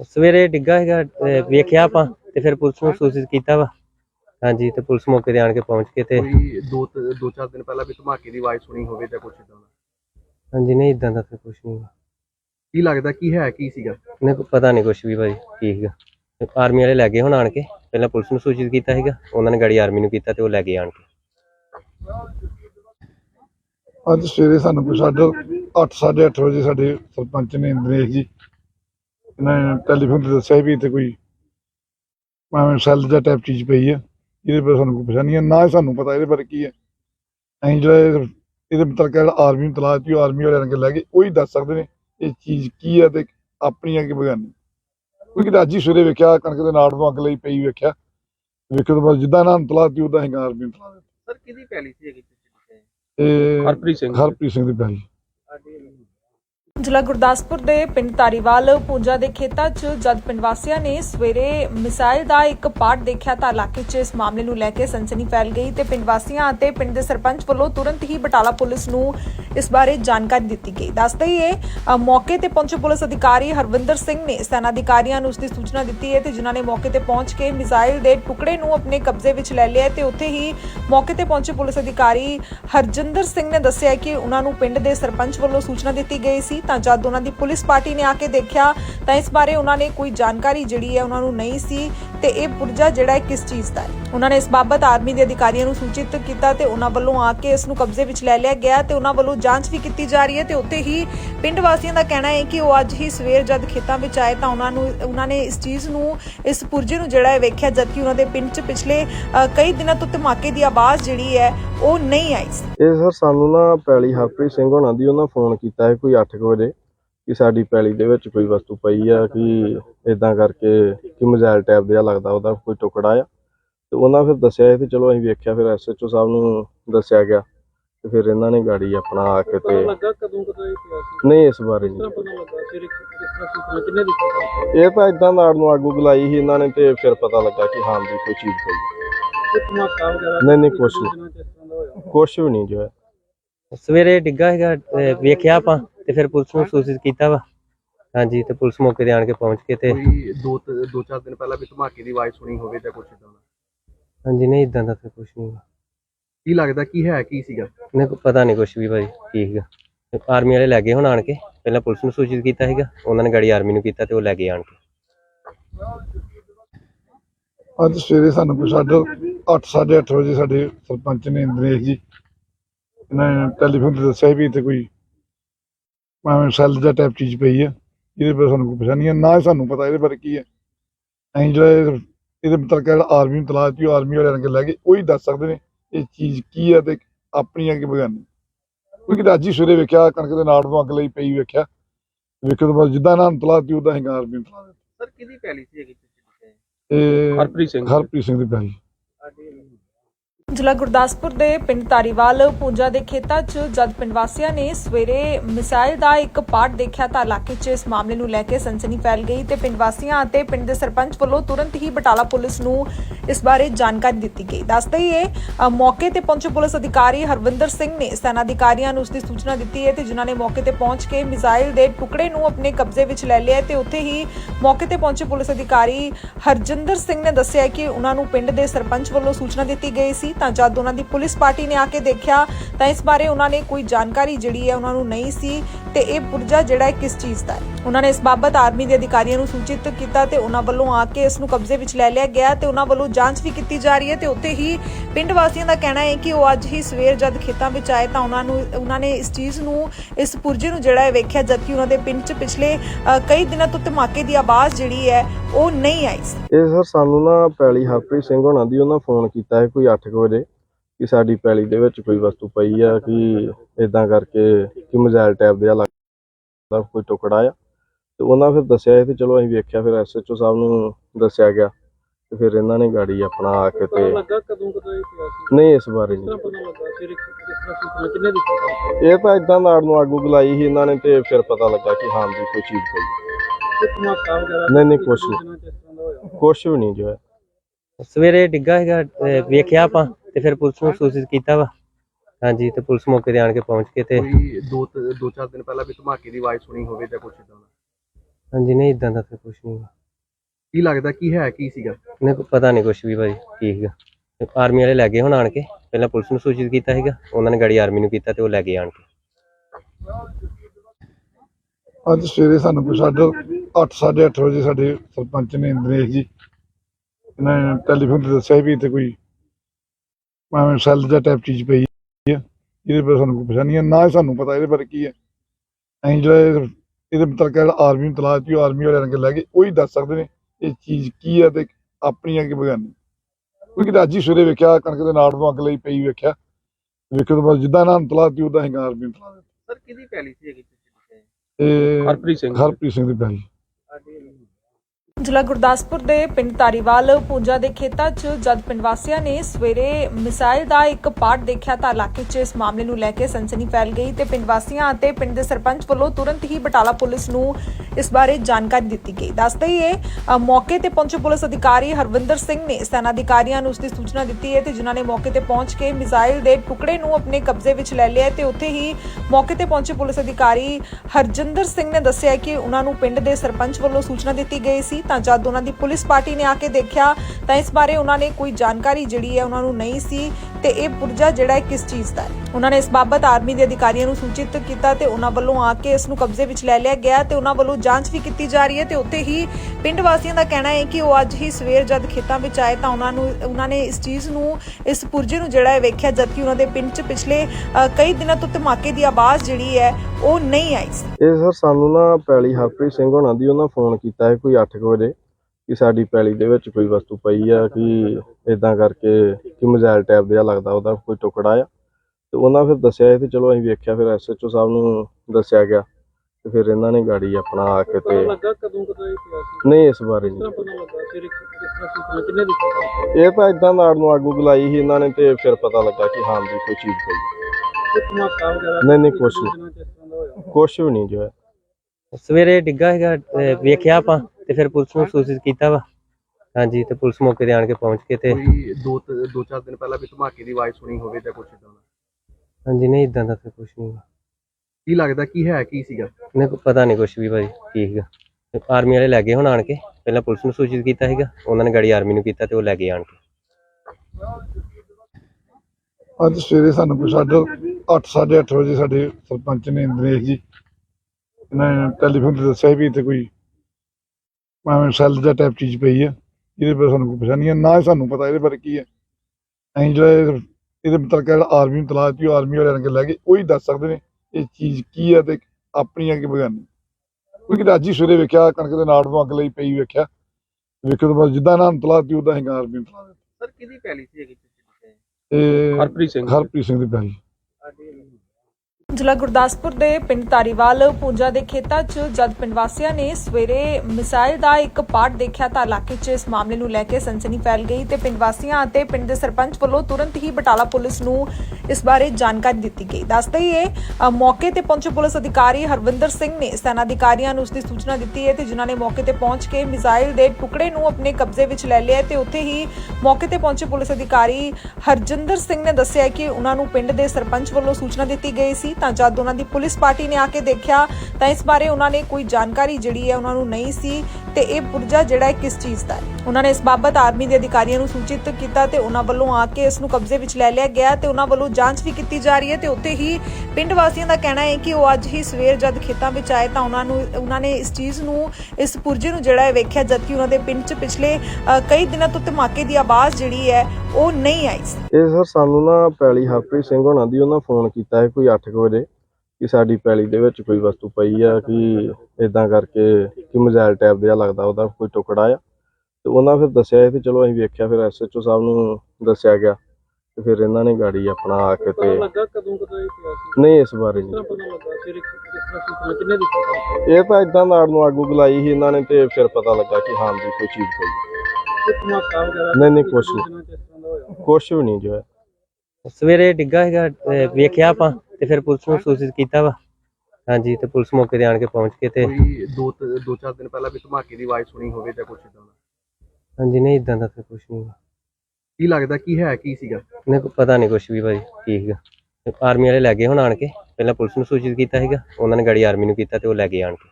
ਸਵੇਰੇ ਡਿੱਗਾ ਹੈਗਾ ਤੇ ਵੇਖਿਆ ਆਪਾਂ। ਤੇ ਫਿਰ ਪੁਲਿਸ ਨੂੰ ਸੂਚਿਤ ਕੀਤਾ ਵਾ। ਹਾਂਜੀ ਤੇ ਪੁਲਿਸ ਮੌਕੇ ਤੇ ਆਣ ਕੇ ਪਹੁੰਚ ਕੇ ਤੇ ਕੋਈ ਦੋ ਦੋ ਚਾਰ ਦਿਨ ਪਹਿਲਾਂ ਵੀ ਧਮਾਕੇ ਦੀ ਆਵਾਜ਼ ਸੁਣੀ ਹੋਵੇ ਜਾਂ ਕੁਛ ਇਦਾਂ ਦਾ? ਹਾਂਜੀ ਨਹੀਂ ਇਦਾਂ ਦਾ ਤਾਂ ਕੁਝ ਨਹੀਂ ਕੀ ਲੱਗਦਾ ਕੀ ਹੈ ਕੀ ਸੀਗਾ? ਨਹੀਂ ਪਤਾ ਨਹੀਂ ਕੁਝ ਵੀ ਭਾਈ ਕੀ ਹੈਗਾ ਤੇ ਆਰਮੀ ਵਾਲੇ ਲੈ ਗਏ ਹੁਣ ਆਣ ਕੇ। ਪਹਿਲਾਂ ਪੁਲਿਸ ਨੂੰ ਸੂਚਿਤ ਕੀਤਾ ਹੈਗਾ ਉਹਨਾਂ ਨੇ ਗਾੜੀ ਆਰਮੀ ਨੂੰ ਕੀਤਾ ਤੇ ਉਹ ਲੈ ਗਏ ਆਣ ਕੇ। ਅੱਜ ਸਵੇਰੇ ਸਾਨੂੰ ਕੋਈ ਅੱਠ ਸਾਢੇ ਅੱਠ ਵਜੇ ਸਾਡੇ ਸਰਪੰਚ ਨੇ ਇੰਦਰੇਸ਼ ਜੀ ਇਹਨਾਂ ਨੇ ਟੈਲੀਫੋਨ ਤੇ ਦੱਸਿਆ ਵੀ ਇੱਥੇ ਕੋਈ ਮੈਂ ਸੈੱਲ ਦਾ ਟਾਈਪ ਚੀਜ਼ ਪਈ ਹੈ ਇਹਦੇ ਬਾਰੇ ਸਾਨੂੰ ਕੋਈ ਪਤਾ ਨਹੀਂ ਹੈ ਨਾ ਹੀ ਸਾਨੂੰ ਪਤਾ ਇਹਦੇ ਬਾਰੇ ਕੀ ਹੈ ਅਸੀਂ ਜਿਹੜਾ ਇਹ- ਇਹਦੇ ਮੁਤਲਕ ਜਿਹੜਾ ਆਰਮੀ ਨੂੰ ਤਲਾਸ਼ ਦੀ ਆਰਮੀ ਵਾਲਿਆਂ ਨੇ ਲੈ ਕੇ ਉਹੀ ਦੱਸ ਸਕਦੇ ਨੇ ਇਹ ਚੀਜ਼ ਕੀ ਹੈ ਤੇ ਆਪਣੀ ਆ ਕਿ ਬਗਾਨੀ ਕਿਉਂਕਿ ਅੱਜ ਹੀ ਸਵੇਰੇ ਵੇਖਿਆ ਕਣਕ ਦੇ ਨਾੜ ਤੋਂ ਅੱਗ ਲਈ ਪਈ ਵੇਖਿਆ ਵੇਖਣ ਤੋਂ ਬਾਅਦ ਜਿੱਦਾਂ ਨੂੰ ਤਲਾਸ਼ ਦੀ ਉਦਾਂ ਹੀ ਆਰਮੀ ਨੂੰ ਤਲਾਸ਼ ਸਰ ਕਿਹਦੀ ਪੈਲੀ ਸੀ ਹੈਗੀ ਇਹ ਹਰਪ੍ਰੀਤ ਸਿੰਘ ਹਰਪ੍ਰੀਤ ਸਿੰਘ ਦੀ ਪੈਲੀ। ਜ਼ਿਲ੍ਹਾ ਗੁਰਦਾਸਪੁਰ ਦੇ ਪਿੰਡ ਤਾਰੀਵਾਲ ਪੂੰਜਾ ਦੇ ਖੇਤਾਂ 'ਚ ਜਦ ਪਿੰਡ ਵਾਸੀਆਂ ਨੇ ਸਵੇਰੇ ਮਿਸਾਈਲ ਦਾ ਇੱਕ ਪਾਰਟ ਦੇਖਿਆ ਤਾਂ ਇਲਾਕੇ 'ਚ ਇਸ ਮਾਮਲੇ ਨੂੰ ਲੈ ਕੇ ਸਨਸਨੀ ਫੈਲ ਗਈ ਤੇ ਪਿੰਡ ਵਾਸੀਆਂ ਅਤੇ ਪਿੰਡ ਦੇ ਸਰਪੰਚ ਵੱਲੋਂ ਤੁਰੰਤ ਹੀ ਬਟਾਲਾ ਪੁਲਿਸ ਨੂੰ ਇਸ ਬਾਰੇ ਜਾਣਕਾਰੀ ਦਿੱਤੀ ਗਈ। ਦੱਸਦੇ ਹੀ ਮੌਕੇ ਤੇ ਪਹੁੰਚੇ ਪੁਲਿਸ ਅਧਿਕਾਰੀ ਹਰਵਿੰਦਰ ਸਿੰਘ ਨੇ ਸੈਨਾ ਅਧਿਕਾਰੀਆਂ ਨੂੰ ਉਸ ਦੀ ਸੂਚਨਾ ਦਿੱਤੀ ਹੈ ਤੇ ਜਿਨ੍ਹਾਂ ਨੇ ਮੌਕੇ ਤੇ ਪਹੁੰਚ ਕੇ ਮਿਸਾਈਲ ਦੇ ਟੁਕੜੇ ਨੂੰ ਆਪਣੇ ਕਬਜ਼ੇ ਵਿੱਚ ਲੈ ਲਿਆ ਹੈ ਤੇ ਉੱਥੇ ਹੀ ਮੌਕੇ ਤੇ ਪਹੁੰਚੇ ਪੁਲਿਸ ਅਧਿਕਾਰੀ ਹਰਜਿੰਦਰ ਸਿੰਘ ਨੇ ਦੱਸਿਆ ਕਿ ਉਹਨਾਂ ਨੂੰ ਪਿੰਡ ਦੇ ਸਰਪੰਚ ਵੱਲੋਂ ਸੂਚਨਾ ਦਿੱਤੀ ਗਈ ਸੀ ਤਾਂ ਜਦ ਉਹਨਾਂ ਦੀ ਪੁਲਿਸ ਪਾਰਟੀ ਨੇ ਆ ਕੇ ਦੇਖਿਆ ਤਾਂ ਇਸ ਬਾਰੇ ਉਹਨਾਂ ਨੇ ਕੋਈ ਜਾਣਕਾਰੀ ਜਿਹੜੀ ਹੈ ਉਹਨਾਂ ਨੂੰ ਨਹੀਂ ਸੀ ਤੇ ਇਹ ਪੁਰਜਾ ਜਿਹੜਾ ਹੈ ਕਿਸ ਚੀਜ਼ ਦਾ ਹੈ? ਉਹਨਾਂ ਨੇ ਇਸ ਬਾਬਤ ਆਰਮੀ ਦੇ ਅਧਿਕਾਰੀਆਂ ਨੂੰ ਸੂਚਿਤ ਕੀਤਾ ਤੇ ਉਹਨਾਂ ਵੱਲੋਂ ਆ ਕੇ ਇਸ ਨੂੰ ਕਬਜ਼ੇ ਵਿੱਚ ਲੈ ਲਿਆ ਗਿਆ ਤੇ ਉਹਨਾਂ ਵੱਲੋਂ ਜਾਂਚ ਵੀ ਕੀਤੀ ਜਾ ਰਹੀ ਹੈ ਤੇ ਉੱਥੇ ਹੀ ਪਿੰਡ ਵਾਸੀਆਂ ਦਾ ਕਹਿਣਾ ਹੈ ਕਿ ਉਹ ਅੱਜ ਹੀ ਸਵੇਰ ਜਦ ਖੇਤਾਂ ਵਿੱਚ ਆਏ ਤਾਂ ਉਹਨਾਂ ਨੂੰ, ਉਹਨਾਂ ਨੇ ਇਸ ਚੀਜ਼ ਨੂੰ, ਇਸ ਪੁਰਜੇ ਨੂੰ ਜਿਹੜਾ ਹੈ ਵੇਖਿਆ ਜਦਕਿ ਉਹਨਾਂ ਦੇ ਪਿੰਡ 'ਚ ਪਿਛਲੇ ਕਈ ਦਿਨਾਂ ਤੋਂ ਧਮਾਕੇ ਦੀ ਆਵਾਜ਼ ਜਿਹੜੀ ਹੈ ਉਹ ਨਹੀਂ ਆਈ ਸੀ। ਇਹ ਸਰ ਸਾਨੂੰ ਨਾ ਪੈਲੀ ਹਰਪ੍ਰੀਤ ਸਿੰਘ ਹੋਣਾ ਦੀ ਉਹਨਾਂ ਫੋਨ ਕੀਤਾ ਹੈ ਕੋਈ 8 ਵਜੇ ਕਿ ਸਾਡੀ ਪੈਲੀ ਦੇ ਵਿੱਚ ਕੋਈ ਵਸਤੂ ਪਈ ਆ ਕਿ ਇਦਾਂ ਕਰਕੇ ਕਿ ਮਜ਼ਾਇਲ ਟੈਪ ਜਿਹਾ ਲੱਗਦਾ ਉਹਦਾ ਕੋਈ ਟੁਕੜਾ ਆ। ਤੇ ਉਹਨਾਂ ਫਿਰ ਦੱਸਿਆ ਇਹ ਤੇ ਚਲੋ ਅਸੀਂ ਵੇਖਿਆ ਫਿਰ ਐਸਐਚਓ ਸਾਹਿਬ ਨੂੰ ਦੱਸਿਆ ਗਿਆ। ਤੇ ਫਿਰ ਇਹਨਾਂ ਨੇ ਗਾੜੀ ਆਪਣਾ ਆ ਕੇ ਤੇ ਲੱਗਾ ਕਦੋਂ ਕਦੋਂ ਇਹ ਪਿਆ ਸੀ? ਨਹੀਂ ਇਸ ਬਾਰੇ ਨਹੀਂ। ਇਹ ਤਾਂ ਇਦਾਂ ਨਾੜ ਨੂੰ ਆਗੂ ਗਲਾਈ ਸੀ ਇਹਨਾਂ ਨੇ ਤੇ ਫਿਰ ਪਤਾ ਲੱਗਾ ਕਿ ਹਾਂ ਵੀ ਕੋਈ ਚੀਜ਼ ਪਈ। ਨਹੀਂ, ਨਹੀਂ, ਕੁਛ ਨਹੀਂ। ਕੁਛ ਵੀ ਨਹੀਂ ਜੋ ਹੈ। ਸਵੇਰੇ ਡਿੱਗਾ ਹੈਗਾ ਵੇਖਿਆ ਆਪਾਂ। ਤੇ ਫਿਰ ਪੁਲਿਸ ਨੂੰ ਸੂਚਿਤ ਕੀਤਾ ਵਾ। ਹਾਂਜੀ ਤੇ ਪੁਲਿਸ ਮੌਕੇ ਤੇ ਆਣ ਕੇ ਪਹੁੰਚ ਕੇ ਤੇ ਕੋਈ ਦੋ ਦੋ ਚਾਰ ਦਿਨ ਪਹਿਲਾਂ ਵੀ ਧਮਾਕੇ ਦੀ ਆਵਾਜ਼ ਸੁਣੀ ਹੋਵੇ ਜਾਂ ਕੁਛ ਇਦਾਂ ਦਾ? ਹਾਂਜੀ ਨਹੀਂ ਇਦਾਂ ਦਾ ਤਾਂ ਕੁਝ ਨਹੀਂ। ਕੀ ਲੱਗਦਾ ਕੀ ਹੈ ਕੀ ਸੀਗਾ? ਨਹੀਂ ਪਤਾ ਨਹੀਂ ਕੁਝ ਵੀ ਭਾਈ ਕੀ ਤੇ ਆਰਮੀ ਵਾਲੇ ਲੈ ਗਏ ਹੁਣ ਆਣ ਕੇ। ਪਹਿਲਾਂ ਪੁਲਿਸ ਨੂੰ ਸੂਚਿਤ ਕੀਤਾ ਹੈਗਾ ਉਹਨਾਂ ਨੇ ਗਾੜੀ ਆਰਮੀ ਨੂੰ ਕੀਤਾ ਤੇ ਉਹ ਲੈ ਗਏ ਆਣ ਕੇ। ਅੱਜ ਸਵੇਰੇ ਸਾਨੂੰ ਕੋਈ ਸਾਢੇ ਅੱਠ ਸਾਢੇ ਅੱਠ ਵਜੇ ਸਾਡੇ ਸਰਪੰਚ ਨੇ ਇੰਦਰੇਸ਼ ਜੀ ਇਹਨਾਂ ਨੇ ਟੈਲੀਫੋਨ ਤੇ ਦੱਸਿਆ ਵੀ ਇੱਥੇ ਕੋਈ ਮੈਂ ਸੈੱਲ ਦਾ ਟਾਈਪ ਚੀਜ਼ ਪਈ ਹੈ ਇਹਦੇ ਬਾਰੇ ਸਾਨੂੰ ਕੋਈ ਪਤਾ ਨਹੀਂ ਹੈ ਨਾ ਹੀ ਸਾਨੂੰ ਪਤਾ ਇਹਦੇ ਬਾਰੇ ਕੀ ਹੈ ਅਸੀਂ ਜਿਹੜਾ ਇਹ- ਇਹਦੇ ਮੁਤਲਕ ਜਿਹੜਾ ਆਰਮੀ ਨੂੰ ਤਲਾਸ਼ ਦੀ ਆਰਮੀ ਵਾਲਿਆਂ ਨੇ ਲੈ ਕੇ ਉਹੀ ਦੱਸ ਸਕਦੇ ਨੇ ਇਹ ਚੀਜ਼ ਕੀ ਹੈ ਤੇ ਆਪਣੀ ਆ ਕਿ ਬਗਾਨੀ। ਕਿਉਂਕਿ ਅੱਜ ਹੀ ਸਵੇਰੇ ਵੇਖਿਆ ਕਣਕ ਦੇ ਨਾੜ ਤੋਂ ਅੱਗ ਲਈ ਪਈ ਵੇਖਿਆ ਵੇਖਣ ਤੋਂ ਬਾਅਦ ਜਿੱਦਾਂ ਇਹਨਾਂ ਨੂੰ ਤਲਾਸ਼ ਦੀ ਉਦਾਂ ਹੀ ਆਰਮੀ ਨੂੰ ਤਲਾਸ਼ ਸਰ ਕਿਹਦੀ ਪੈਲੀ ਸੀ ਹੈਗੀ ਇਹ ਹਰਪ੍ਰੀਤ ਸਿੰਘ ਹਰਪ੍ਰੀਤ ਸਿੰਘ ਦੀ ਪੈਲੀ। ਜ਼ਿਲ੍ਹਾ ਗੁਰਦਾਸਪੁਰ ਦੇ ਪਿੰਡ ਤਾਰੀਵਾਲ ਪੂੰਜਾ ਦੇ ਖੇਤਾਂ 'ਚ ਜਦ ਪਿੰਡ ਵਾਸੀਆਂ ਨੇ ਸਵੇਰੇ ਮਿਸਾਈਲ ਦਾ ਇੱਕ ਪਾਰਟ ਦੇਖਿਆ ਤਾਂ ਇਲਾਕੇ 'ਚ ਇਸ ਮਾਮਲੇ ਨੂੰ ਲੈ ਕੇ ਸਨਸਨੀ ਫੈਲ ਗਈ ਤੇ ਪਿੰਡ ਵਾਸੀਆਂ ਅਤੇ ਪਿੰਡ ਦੇ ਸਰਪੰਚ ਵੱਲੋਂ ਤੁਰੰਤ ਹੀ ਬਟਾਲਾ ਪੁਲਿਸ ਨੂੰ ਇਸ ਬਾਰੇ ਜਾਣਕਾਰੀ ਦਿੱਤੀ ਗਈ। ਦੱਸਦੇ ਹੀ ਮੌਕੇ ਤੇ ਪਹੁੰਚੇ ਪੁਲਿਸ ਅਧਿਕਾਰੀ ਹਰਵਿੰਦਰ ਸਿੰਘ ਨੇ ਸੈਨਾ ਅਧਿਕਾਰੀਆਂ ਨੂੰ ਉਸ ਦੀ ਸੂਚਨਾ ਦਿੱਤੀ ਹੈ ਤੇ ਜਿਨ੍ਹਾਂ ਨੇ ਮੌਕੇ ਤੇ ਪਹੁੰਚ ਕੇ ਮਿਸਾਈਲ ਦੇ ਟੁਕੜੇ ਨੂੰ ਆਪਣੇ ਕਬਜ਼ੇ ਵਿੱਚ ਲੈ ਲਿਆ ਹੈ ਤੇ ਉੱਥੇ ਹੀ ਮੌਕੇ ਤੇ ਪਹੁੰਚੇ ਪੁਲਿਸ ਅਧਿਕਾਰੀ ਹਰਜਿੰਦਰ ਸਿੰਘ ਨੇ ਦੱਸਿਆ ਕਿ ਉਹਨਾਂ ਨੂੰ ਪਿੰਡ ਦੇ ਸਰਪੰਚ ਵੱਲੋਂ ਸੂਚਨਾ ਦਿੱਤੀ ਗਈ ਸੀ। ਤਾਂ ਜਦ ਉਹਨਾਂ ਦੀ ਪੁਲਿਸ ਪਾਰਟੀ ਨੇ ਆ ਕੇ ਦੇਖਿਆ ਤਾਂ ਇਸ ਬਾਰੇ ਉਹਨਾਂ ਨੇ ਕੋਈ ਜਾਣਕਾਰੀ ਜਿਹੜੀ ਹੈ ਉਹਨਾਂ ਨੂੰ ਨਹੀਂ ਸੀ ਤੇ ਇਹ ਪੁਰਜਾ ਜਿਹੜਾ ਹੈ ਕਿਸ ਚੀਜ਼ ਦਾ ਹੈ? ਉਹਨਾਂ ਨੇ ਇਸ ਬਾਬਤ ਆਰਮੀ ਦੇ ਅਧਿਕਾਰੀਆਂ ਨੂੰ ਸੂਚਿਤ ਕੀਤਾ ਤੇ ਉਹਨਾਂ ਵੱਲੋਂ ਆ ਕੇ ਇਸ ਨੂੰ ਕਬਜ਼ੇ ਵਿੱਚ ਲੈ ਲਿਆ ਗਿਆ ਤੇ ਉਹਨਾਂ ਵੱਲੋਂ ਜਾਂਚ ਵੀ ਕੀਤੀ ਜਾ ਰਹੀ ਹੈ ਤੇ ਉੱਥੇ ਹੀ ਪਿੰਡ ਵਾਸੀਆਂ ਦਾ ਕਹਿਣਾ ਹੈ ਕਿ ਉਹ ਅੱਜ ਹੀ ਸਵੇਰ ਜਦ ਖੇਤਾਂ ਵਿੱਚ ਆਏ ਤਾਂ ਉਹਨਾਂ ਨੂੰ, ਉਹਨਾਂ ਨੇ ਇਸ ਚੀਜ਼ ਨੂੰ, ਇਸ ਪੁਰਜੇ ਨੂੰ ਜਿਹੜਾ ਹੈ ਵੇਖਿਆ ਜਦਕਿ ਉਹਨਾਂ ਦੇ ਪਿੰਡ 'ਚ ਪਿਛਲੇ ਕਈ ਦਿਨਾਂ ਤੋਂ ਧਮਾਕੇ ਦੀ ਆਵਾਜ਼ ਜਿਹੜੀ ਹੈ ਉਹ ਨਹੀਂ ਆਈ ਸੀ। ਇਹ ਸਰ ਸਾਨੂੰ ਨਾ ਪੈਲੀ ਹਰਪ੍ਰੀਤ ਸਿੰਘ ਹੋਣਾ ਦੀ ਉਹਨਾਂ ਫੋਨ ਕੀਤਾ ਹੈ ਕੋਈ 8 ਵਜੇ ਕਿ ਸਾਡੀ ਪੈਲੀ ਦੇ ਵਿੱਚ ਕੋਈ ਵਸਤੂ ਪਈ ਆ ਕਿ ਇਦਾਂ ਕਰਕੇ ਕਿ ਮਜ਼ਾਇਲ ਟੈਪ ਦੇ ਲੱਗਦਾ ਕੋਈ ਟੁਕੜਾ ਆ। ਤੇ ਉਹਨਾਂ ਫਿਰ ਦੱਸਿਆ ਇਹ ਤੇ ਚਲੋ ਅਸੀਂ ਵੇਖਿਆ ਫਿਰ ਐਸਐਚਓ ਸਾਹਿਬ ਨੂੰ ਦੱਸਿਆ ਗਿਆ ਤੇ ਫਿਰ ਇਹਨਾਂ ਨੇ ਗਾੜੀ ਆਪਣਾ ਆ ਕੇ ਪਤਾ ਤੇ ਲੱਗਾ ਕਦੋਂ ਕਦੋਂ ਇਹ ਪਿਆ ਸੀ? ਨਹੀਂ ਇਸ ਬਾਰੇ ਨਹੀਂ। ਇਹ ਤਾਂ ਇਦਾਂ ਨਾੜ ਨੂੰ ਆਗੂ ਗਲਾਈ ਸੀ ਇਹਨਾਂ ਨੇ ਤੇ ਫਿਰ ਪਤਾ ਲੱਗਾ ਕਿ ਹਾਂ ਵੀ ਕੋਈ ਚੀਜ਼ ਪਈ। ਧਮਾਕਾ ਵਗੈਰਾ ਨਹੀਂ, ਨਹੀਂ, ਕੁਛ ਕੁਛ ਵੀ ਨਹੀਂ ਜੋ ਹੈ। ਸਵੇਰੇ ਡਿੱਗਾ ਹੈਗਾ ਵੇਖਿਆ ਆਪਾਂ ਤੇ ਫਿਰ ਪੁਲਿਸ ਨੂੰ ਸੂਚਿਤ ਕੀਤਾ ਵਾ। ਹਾਂਜੀ ਤੇ ਪੁਲਿਸ ਮੌਕੇ ਤੇ ਆਣ ਕੇ ਪਹੁੰਚ ਕੇ ਤੇ ਕੋਈ ਦੋ ਚਾਰ ਦਿਨ ਪਹਿਲਾਂ ਵੀ ਧਮਾਕੇ ਦੀ ਆਵਾਜ਼ ਸੁਣੀ ਹੋਵੇ ਜਾਂ ਕੁਝ ਇਦਾਂ ਦਾ? ਹਾਂਜੀ ਨਹੀਂ ਇਦਾਂ ਦਾ ਤਾਂ ਕੁਝ ਨਹੀਂ ਕੀ ਲੱਗਦਾ ਕੀ ਹੈ ਕੀ ਸੀਗਾ? ਨਹੀਂ ਪਤਾ ਨਹੀਂ ਕੁਝ ਵੀ ਭਾਜੀ ਕੀ ਸੀਗਾ। ਤੇ ਆਰਮੀ ਵਾਲੇ ਲੈ ਗਏ ਹੁਣ ਆਣ ਕੇ। ਪਹਿਲਾਂ ਪੁਲਿਸ ਨੂੰ ਸੂਚਿਤ ਕੀਤਾ ਸੀਗਾ ਉਹਨਾਂ ਨੇ ਗਾੜੀ ਆਰਮੀ ਨੂੰ ਕੀਤਾ ਤੇ ਉਹ ਲੈ ਗਏ ਆਣ ਕੇ। ਅੱਜ ਸਵੇਰੇ ਸਾਨੂੰ ਕੋਈ ਸਾਢੇ 8 ਅੱਠ ਵਜੇ ਸਾਡੇ ਸਰਪੰਚ ਨੇ ਇੰਦਰੇਸ਼ ਜੀ ਇਹਨਾਂ ਨੇ ਟੈਲੀਫੋਨ ਤੇ ਦੱਸਿਆ ਵੀ ਇੱਥੇ ਕੋਈ ਮੈਂ ਸੈੱਲ ਦਾ ਟਾਈਪ ਚੀਜ਼ ਪਈ ਹੈ ਇਹਦੇ ਬਾਰੇ ਸਾਨੂੰ ਕੋਈ ਪਤਾ ਨਹੀਂ ਹੈ ਨਾ ਹੀ ਸਾਨੂੰ ਪਤਾ ਇਹਦੇ ਬਾਰੇ ਕੀ ਹੈ ਅਸੀਂ ਜਿਹੜਾ ਇਹ- ਇਹਦੇ ਮੁਤਲਕ ਜਿਹੜਾ ਆਰਮੀ ਨੂੰ ਤਲਾਸ਼ ਦੀ ਆਰਮੀ ਵਾਲਿਆਂ ਨੇ ਲੈ ਗਏ ਉਹੀ ਦੱਸ ਸਕਦੇ ਨੇ ਇਹ ਚੀਜ਼ ਕੀ ਹੈ ਤੇ ਆਪਣੀ ਆ ਕਿ ਬਗਾਨੀ ਕਿਉਂਕਿ ਅੱਜ ਹੀ ਸਵੇਰੇ ਵੇਖਿਆ ਕਣਕ ਦੇ ਨਾੜ ਨੂੰ ਅੱਗ ਲਈ ਪਈ ਵੇਖਿਆ ਵੇਖਣ ਤੋਂ ਬਾਅਦ ਜਿੱਦਾਂ ਇਹਨਾਂ ਨੂੰ ਤਲਾਸ਼ ਦੀ ਉਦਾਂ ਹੀ ਆਰਮੀ ਨੂੰ ਤਲਾਸ਼ ਸਰ ਕਿਹਦੀ ਪੈਲੀ ਸੀ ਹੈਗੀ ਇਹ ਹਰਪ੍ਰੀਤ ਸਿੰਘ ਹਰਪ੍ਰੀਤ ਸਿੰਘ ਦੀ ਪੈਲੀ। ਜ਼ਿਲ੍ਹਾ ਗੁਰਦਾਸਪੁਰ ਦੇ ਪਿੰਡ ਧਾਰੀਵਾਲ ਪੂੰਜਾ ਦੇ ਖੇਤਾਂ 'ਚ ਜਦ ਪਿੰਡ ਵਾਸੀਆਂ ਨੇ ਸਵੇਰੇ ਮਿਸਾਈਲ ਦਾ ਇੱਕ ਪਾਰਟ ਦੇਖਿਆ ਤਾਂ ਇਲਾਕੇ 'ਚ ਇਸ ਮਾਮਲੇ ਨੂੰ ਲੈ ਕੇ ਸਨਸਨੀ ਫੈਲ ਗਈ ਤੇ ਪਿੰਡ ਵਾਸੀਆਂ ਅਤੇ ਪਿੰਡ ਦੇ ਸਰਪੰਚ ਵੱਲੋਂ ਤੁਰੰਤ ਹੀ ਬਟਾਲਾ ਪੁਲਿਸ ਨੂੰ ਇਸ ਬਾਰੇ ਜਾਣਕਾਰੀ ਦਿੱਤੀ ਗਈ। ਦੱਸਦੇ ਹੀ ਮੌਕੇ ਤੇ ਪਹੁੰਚੇ ਪੁਲਿਸ ਅਧਿਕਾਰੀ ਹਰਵਿੰਦਰ ਸਿੰਘ ਨੇ ਸੈਨਾ ਅਧਿਕਾਰੀਆਂ ਨੂੰ ਉਸ ਦੀ ਸੂਚਨਾ ਦਿੱਤੀ ਹੈ ਤੇ ਜਿਨ੍ਹਾਂ ਨੇ ਮੌਕੇ ਤੇ ਪਹੁੰਚ ਕੇ ਮਿਸਾਈਲ ਦੇ ਟੁਕੜੇ ਨੂੰ ਆਪਣੇ ਕਬਜ਼ੇ ਵਿੱਚ ਲੈ ਲਿਆ ਹੈ ਤੇ ਉੱਥੇ ਹੀ ਮੌਕੇ ਤੇ ਪਹੁੰਚੇ ਪੁਲਿਸ ਅਧਿਕਾਰੀ ਹਰਜਿੰਦਰ ਸਿੰਘ ਨੇ ਦੱਸਿਆ ਕਿ ਉਹਨਾਂ ਨੂੰ ਪਿੰਡ ਦੇ ਸਰਪੰਚ ਵੱਲੋਂ ਸੂਚਨਾ ਦਿੱਤੀ ਗਈ ਸੀ। ਤਾਂ ਜਦ ਉਹਨਾਂ ਦੀ ਪੁਲਿਸ ਪਾਰਟੀ ਨੇ ਆ ਕੇ ਦੇਖਿਆ ਤਾਂ ਇਸ ਬਾਰੇ ਉਹਨਾਂ ਨੇ ਕੋਈ ਜਾਣਕਾਰੀ ਜਿਹੜੀ ਹੈ ਉਹਨਾਂ ਨੂੰ ਨਹੀਂ ਸੀ। ਤੇ ਇਹ ਪੁਰਜਾ ਜਿਹੜਾ ਹੈ ਕਿਸ ਚੀਜ਼ ਦਾ ਹੈ? ਉਹਨਾਂ ਨੇ ਇਸ ਬਾਬਤ ਆਰਮੀ ਦੇ ਅਧਿਕਾਰੀਆਂ ਨੂੰ ਸੂਚਿਤ ਕੀਤਾ ਤੇ ਉਹਨਾਂ ਵੱਲੋਂ ਆ ਕੇ ਇਸ ਨੂੰ ਕਬਜ਼ੇ ਵਿੱਚ ਲੈ ਲਿਆ ਗਿਆ ਤੇ ਉਹਨਾਂ ਵੱਲੋਂ ਜਾਂਚ ਵੀ ਕੀਤੀ ਜਾ ਰਹੀ ਹੈ ਤੇ ਉੱਥੇ ਹੀ ਪਿੰਡ ਵਾਸੀਆਂ ਦਾ ਕਹਿਣਾ ਹੈ ਕਿ ਉਹ ਅੱਜ ਹੀ ਸਵੇਰ ਜਦ ਖੇਤਾਂ ਵਿੱਚ ਆਏ ਤਾਂ ਉਹਨਾਂ ਨੂੰ, ਉਹਨਾਂ ਨੇ ਇਸ ਚੀਜ਼ ਨੂੰ, ਇਸ ਪੁਰਜੇ ਨੂੰ ਜਿਹੜਾ ਹੈ ਵੇਖਿਆ ਜਦਕਿ ਉਹਨਾਂ ਦੇ ਪਿੰਡ 'ਚ ਪਿਛਲੇ ਕਈ ਦਿਨਾਂ ਤੋਂ ਧਮਾਕੇ ਦੀ ਆਵਾਜ਼ ਜਿਹੜੀ ਹੈ ਉਹ ਨਹੀਂ ਆਈ ਸੀ। ਇਹ ਸਰ ਸਾਨੂੰ ਨਾ ਪੈਲੀ ਹਰਪ੍ਰੀਤ ਸਿੰਘ ਹੋਣਾ ਦੀ ਉਹਨਾਂ ਫੋਨ ਕੀਤਾ ਹੈ ਕੋਈ 8 ਵਜੇ ਕਿ ਸਾਡੀ ਪੈਲੀ ਦੇ ਵਿੱਚ ਕੋਈ ਵਸਤੂ ਪਈ ਆ, ਕਿ ਇਦਾਂ ਕਰਕੇ ਕਿ ਮਜ਼ਾਇਲ ਟੈਪ ਦੇ ਲੱਗਦਾ ਉਹਦਾ ਕੋਈ ਟੁਕੜਾ ਆ। ਤੇ ਉਹਨਾਂ ਫਿਰ ਦੱਸਿਆ ਇਹ ਤੇ ਚਲੋ ਅਸੀਂ ਵੇਖਿਆ ਫਿਰ ਐਸਐਚਓ ਸਾਹਿਬ ਨੂੰ ਦੱਸਿਆ ਗਿਆ। ਤੇ ਫਿਰ ਇਹਨਾਂ ਨੇ ਗਾੜੀ ਆਪਣਾ ਆ ਕੇ ਪਤਾ ਤੇ ਲੱਗਾ ਕਦੋਂ ਕਦੋਂ ਇਹ ਪਿਆ ਸੀ? ਨਹੀਂ ਇਸ ਬਾਰੇ ਨਹੀਂ। ਤਰ੍ਹਾਂ ਪਤਾ ਲੱਗਾ? ਫਿਰ ਕਿਸ ਤਰ੍ਹਾਂ ਸੂਚਨਾ ਕਿੰਨੇ ਦਿੱਤੀ ਤੁਹਾਨੂੰ ਇਹ ਤਾਂ ਇਦਾਂ ਨਾੜ ਨੂੰ ਆਗੂ ਗਲਾਈ ਸੀ ਇਹਨਾਂ ਨੇ ਤੇ ਫਿਰ ਪਤਾ ਲੱਗਾ ਕਿ ਹਾਂ ਵੀ ਕੋਈ ਚੀਜ਼ ਪਈ। ਨਹੀਂ, ਨਹੀਂ, ਕੁਛ ਕੁਛ ਵੀ ਨਹੀਂ ਜੋ ਹੈ। ਸਵੇਰੇ ਡਿੱਗਾ ਹੈਗਾ ਵੇਖਿਆ ਆਪਾਂ ਤੇ ਫਿਰ ਪੁਲਿਸ ਨੂੰ ਸੂਚਿਤ ਕੀਤਾ ਵਾ। ਹਾਂਜੀ ਤੇ ਪੁਲਿਸ ਮੌਕੇ ਤੇ ਆਣ ਕੇ ਪਹੁੰਚ ਕੇ ਤੇ ਕੋਈ ਦੋ ਦੋ ਚਾਰ ਦਿਨ ਪਹਿਲਾਂ ਵੀ ਧਮਾਕੇ ਦੀ ਆਵਾਜ਼ ਸੁਣੀ ਹੋਵੇ ਜਾਂ ਕੁਝ ਇਦਾਂ ਦਾ? ਹਾਂਜੀ ਨਹੀਂ ਇਦਾਂ ਦਾ ਤਾਂ ਕੁਝ ਨਹੀਂ। ਕੀ ਲੱਗਦਾ ਕੀ ਹੈ ਕੀ ਸੀਗਾ? ਨਹੀਂ ਪਤਾ ਨਹੀਂ ਕੁਝ ਵੀ ਭਾਜੀ ਕੀ ਸੀਗਾ। ਤੇ ਆਰਮੀ ਵਾਲੇ ਲੈ ਗਏ ਹੁਣ ਆਣ ਕੇ। ਪਹਿਲਾਂ ਪੁਲਿਸ ਨੂੰ ਸੂਚਿਤ ਕੀਤਾ ਸੀਗਾ ਉਹਨਾਂ ਨੇ ਗਾੜੀ ਆਰਮੀ ਨੂੰ ਕੀਤਾ ਤੇ ਉਹ ਲੈ ਗਏ ਆਣ ਕੇ। ਅੱਜ ਸਵੇਰੇ ਸਾਨੂੰ ਕੋਈ ਸਾਢੇ 8 ਅੱਠ ਵਜੇ ਸਾਡੇ ਸਰਪੰਚ ਨੇ ਇੰਦਰੇਸ਼ ਜੀ ਇਹਨਾਂ ਨੇ ਟੈਲੀਫੋਨ ਤੇ ਦੱਸਿਆ ਵੀ ਇੱਥੇ ਕੋਈ ਮੈਂ ਸੈੱਲ ਦਾ ਟਾਈਪ ਚੀਜ਼ ਪਈ ਹੈ ਇਹਦੇ ਬਾਰੇ ਸਾਨੂੰ ਕੋਈ ਪਤਾ ਨਹੀਂ ਹੈ ਨਾ ਹੀ ਸਾਨੂੰ ਪਤਾ ਇਹਦੇ ਬਾਰੇ ਕੀ ਹੈ। ਅਸੀਂ ਜਿਹੜਾ ਇਹ- ਇਹਦੇ ਮੁਤਲਕ ਜਿਹੜਾ ਆਰਮੀ ਨੂੰ ਤਲਾਸ਼ ਦੀ ਆਰਮੀ ਵਾਲਿਆਂ ਨੇ ਲੈ ਗਏ ਉਹੀ ਦੱਸ ਸਕਦੇ ਨੇ ਇਹ ਚੀਜ਼ ਕੀ ਹੈ ਤੇ ਆਪਣੀ ਕਿ ਬਗਾਨੀ। ਕਿਉਂਕਿ ਅੱਜ ਹੀ ਸਵੇਰੇ ਵੇਖਿਆ ਕਣਕ ਦੇ ਨਾੜ ਨੂੰ ਅੱਗ ਲਈ ਪਈ ਵੇਖਿਆ ਵੇਖਣ ਤੋਂ ਬਾਅਦ ਜਿੱਦਾਂ ਇਹਨਾਂ ਨੂੰ ਤਲਾਸ਼ ਦੀ ਉਦਾਂ ਹੀ ਆਰਮੀ ਨੂੰ ਤਲਾਸ਼ ਸਰ ਕਿਹਦੀ ਪੈਲੀ ਸੀ ਹੈਗੀ ਇਹ ਹਰਪ੍ਰੀਤ ਸਿੰਘ ਹਰਪ੍ਰੀਤ ਸਿੰਘ ਦੀ ਪੈਲੀ। ਜ਼ਿਲ੍ਹਾ ਗੁਰਦਾਸਪੁਰ ਦੇ ਪਿੰਡ ਤਾਰੀਵਾਲ ਪੂੰਜਾ ਦੇ ਖੇਤਾਂ 'ਚ ਜਦ ਪਿੰਡ ਵਾਸੀਆਂ ਨੇ ਸਵੇਰੇ ਮਿਸਾਈਲ ਦਾ ਇੱਕ ਪਾਰਟ ਦੇਖਿਆ ਤਾਂ ਇਲਾਕੇ 'ਚ ਇਸ ਮਾਮਲੇ ਨੂੰ ਲੈ ਕੇ ਸਨਸਨੀ ਫੈਲ ਗਈ ਤੇ ਪਿੰਡ ਵਾਸੀਆਂ ਅਤੇ ਪਿੰਡ ਦੇ ਸਰਪੰਚ ਵੱਲੋਂ ਤੁਰੰਤ ਹੀ ਬਟਾਲਾ ਪੁਲਿਸ ਨੂੰ ਇਸ ਬਾਰੇ ਜਾਣਕਾਰੀ ਦਿੱਤੀ ਗਈ। ਦੱਸਦੇ ਹੀ ਮੌਕੇ ਤੇ ਪਹੁੰਚੇ ਪੁਲਿਸ ਅਧਿਕਾਰੀ ਹਰਵਿੰਦਰ ਸਿੰਘ ਨੇ ਸੈਨਾ ਅਧਿਕਾਰੀਆਂ ਨੂੰ ਉਸ ਦੀ ਸੂਚਨਾ ਦਿੱਤੀ ਹੈ ਤੇ ਜਿਨ੍ਹਾਂ ਨੇ ਮੌਕੇ ਤੇ ਪਹੁੰਚ ਕੇ ਮਿਸਾਈਲ ਦੇ ਟੁਕੜੇ ਨੂੰ ਆਪਣੇ ਕਬਜ਼ੇ ਵਿੱਚ ਲੈ ਲਿਆ ਹੈ ਤੇ ਉੱਥੇ ਹੀ ਮੌਕੇ ਤੇ ਪਹੁੰਚੇ ਪੁਲਿਸ ਅਧਿਕਾਰੀ ਹਰਜਿੰਦਰ ਸਿੰਘ ਨੇ ਦੱਸਿਆ ਕਿ ਉਹਨਾਂ ਨੂੰ ਪਿੰਡ ਦੇ ਸਰਪੰਚ ਵੱਲੋਂ ਸੂਚਨਾ ਦਿੱਤੀ ਗਈ ਸੀ ਤਾਂ ਜਦ ਉਹਨਾਂ ਦੀ ਪੁਲਿਸ ਪਾਰਟੀ ਨੇ ਆ ਕੇ ਦੇਖਿਆ ਤਾਂ ਇਸ ਬਾਰੇ ਉਹਨਾਂ ਨੇ ਕੋਈ ਜਾਣਕਾਰੀ ਜਿਹੜੀ ਹੈ ਉਹਨਾਂ ਨੂੰ ਨਹੀਂ ਸੀ ਤੇ ਇਹ ਪੁਰਜਾ ਜਿਹੜਾ ਹੈ ਕਿਸ ਚੀਜ਼ ਦਾ ਹੈ? ਉਹਨਾਂ ਨੇ ਇਸ ਬਾਬਤ ਆਰਮੀ ਦੇ ਅਧਿਕਾਰੀਆਂ ਨੂੰ ਸੂਚਿਤ ਕੀਤਾ ਤੇ ਉਹਨਾਂ ਵੱਲੋਂ ਆ ਕੇ ਇਸ ਨੂੰ ਕਬਜ਼ੇ ਵਿੱਚ ਲੈ ਲਿਆ ਗਿਆ ਤੇ ਉਹਨਾਂ ਵੱਲੋਂ ਜਾਂਚ ਵੀ ਕੀਤੀ ਜਾ ਰਹੀ ਹੈ ਤੇ ਉੱਥੇ ਹੀ ਪਿੰਡ ਵਾਸੀਆਂ ਦਾ ਕਹਿਣਾ ਹੈ ਕਿ ਉਹ ਅੱਜ ਹੀ ਸਵੇਰ ਜਦ ਖੇਤਾਂ ਵਿੱਚ ਆਏ ਤਾਂ ਉਹਨਾਂ ਨੂੰ, ਉਹਨਾਂ ਨੇ ਇਸ ਚੀਜ਼ ਨੂੰ, ਇਸ ਪੁਰਜੇ ਨੂੰ ਜਿਹੜਾ ਹੈ ਵੇਖਿਆ ਜਦਕਿ ਉਹਨਾਂ ਦੇ ਪਿੰਡ 'ਚ ਪਿਛਲੇ ਕਈ ਦਿਨਾਂ ਤੋਂ ਧਮਾਕੇ ਦੀ ਆਵਾਜ਼ ਜਿਹੜੀ ਹੈ ਉਹ ਨਹੀਂ ਆਈ ਸੀ। ਇਹ ਸਰ ਸਾਨੂੰ ਨਾ ਪੈਲੀ ਹਰਪ੍ਰੀਤ ਸਿੰਘ ਹੋਣਾ ਦੀ ਉਹਨਾਂ ਫੋਨ ਕੀਤਾ ਹੈ ਕੋਈ 8 ਵਜੇ। ਕਿ ਸਾਡੀ ਪੈਲੀ ਦੇ ਵਿੱਚ ਕੋਈ ਵਸਤੂ ਪਈ ਆ ਕਿ ਇਦਾਂ ਕਰਕੇ ਕਿ ਮਜ਼ਾਇਲ ਟੈਪ ਜਿਹਾ ਲੱਗਦਾ ਉਹਦਾ ਕੋਈ ਟੁਕੜਾ ਆ। ਤੇ ਉਹਨਾਂ ਫਿਰ ਦੱਸਿਆ ਤੇ ਚਲੋ ਅਸੀਂ ਵੇਖਿਆ ਫਿਰ ਐਸਐਚਓ ਸਾਹਿਬ ਨੂੰ ਦੱਸਿਆ ਗਿਆ। ਤੇ ਫਿਰ ਇਹਨਾਂ ਨੇ ਗਾੜੀ ਆਪਣਾ ਆ ਕੇ ਤੇ ਲੱਗਾ ਕਦੋਂ ਕਦੋਂ ਇਹ ਪਿਆ ਸੀ? ਨਹੀਂ ਇਸ ਬਾਰੇ ਨਹੀਂ। ਪਤਾ ਲੱਗਾ? ਫਿਰ ਕਿਸ ਤਰ੍ਹਾਂ ਸੂਚਨਾ ਕਿੰਨੇ ਦਿੱਤੀ ਤੁਹਾਨੂੰ? ਇਹ ਤਾਂ ਇਦਾਂ ਨਾੜ ਨੂੰ ਅੱਗ ਉੱਗ ਲਾਈ ਸੀ ਇਹਨਾਂ ਨੇ ਤੇ ਫਿਰ ਪਤਾ ਲੱਗਾ ਕਿ ਹਾਂ ਵੀ ਕੋਈ ਚੀਜ਼ ਪਈ। ਨਹੀਂ, ਨਹੀਂ, ਕੁਛ ਕੁਛ ਵੀ ਨਹੀਂ ਜੋ ਹੈ। ਸਵੇਰੇ ਡਿੱਗਾ ਹੈਗਾ ਵੇਖਿਆ ਆਪਾਂ। ਤੇ ਫਿਰ ਪੁਲਿਸ ਨੂੰ ਸੂਚਿਤ ਕੀਤਾ ਵਾ। ਹਾਂਜੀ ਤੇ ਪੁਲਿਸ ਮੌਕੇ ਤੇ ਆਣ ਕੇ ਪਹੁੰਚ ਕੇ ਤੇ ਕੋਈ ਦੋ ਦੋ ਚਾਰ ਦਿਨ ਪਹਿਲਾਂ ਵੀ ਧਮਾਕੇ ਦੀ ਆਵਾਜ਼ ਸੁਣੀ ਹੋਵੇ ਜਾਂ ਕੁਝ ਇਦਾਂ ਦਾ? ਹਾਂਜੀ ਨਹੀਂ ਇਦਾਂ ਦਾ ਤਾਂ ਕੁਝ ਨਹੀਂ। ਕੀ ਲੱਗਦਾ ਕੀ ਹੈ ਕੀ ਸੀਗਾ? ਨਹੀਂ ਪਤਾ ਨਹੀਂ ਕੁਝ ਵੀ ਭਾਈ ਕੀ ਸੀਗਾ। ਤੇ ਆਰਮੀ ਵਾਲੇ ਲੈ ਗਏ ਹੁਣ ਆਣ ਕੇ। ਪਹਿਲਾਂ ਪੁਲਿਸ ਨੂੰ ਸੂਚਿਤ ਕੀਤਾ ਸੀਗਾ ਉਹਨਾਂ ਨੇ ਗਾੜੀ ਆਰਮੀ ਨੂੰ ਕੀਤਾ ਤੇ ਉਹ ਲੈ ਗਏ ਆਣ ਕੇ।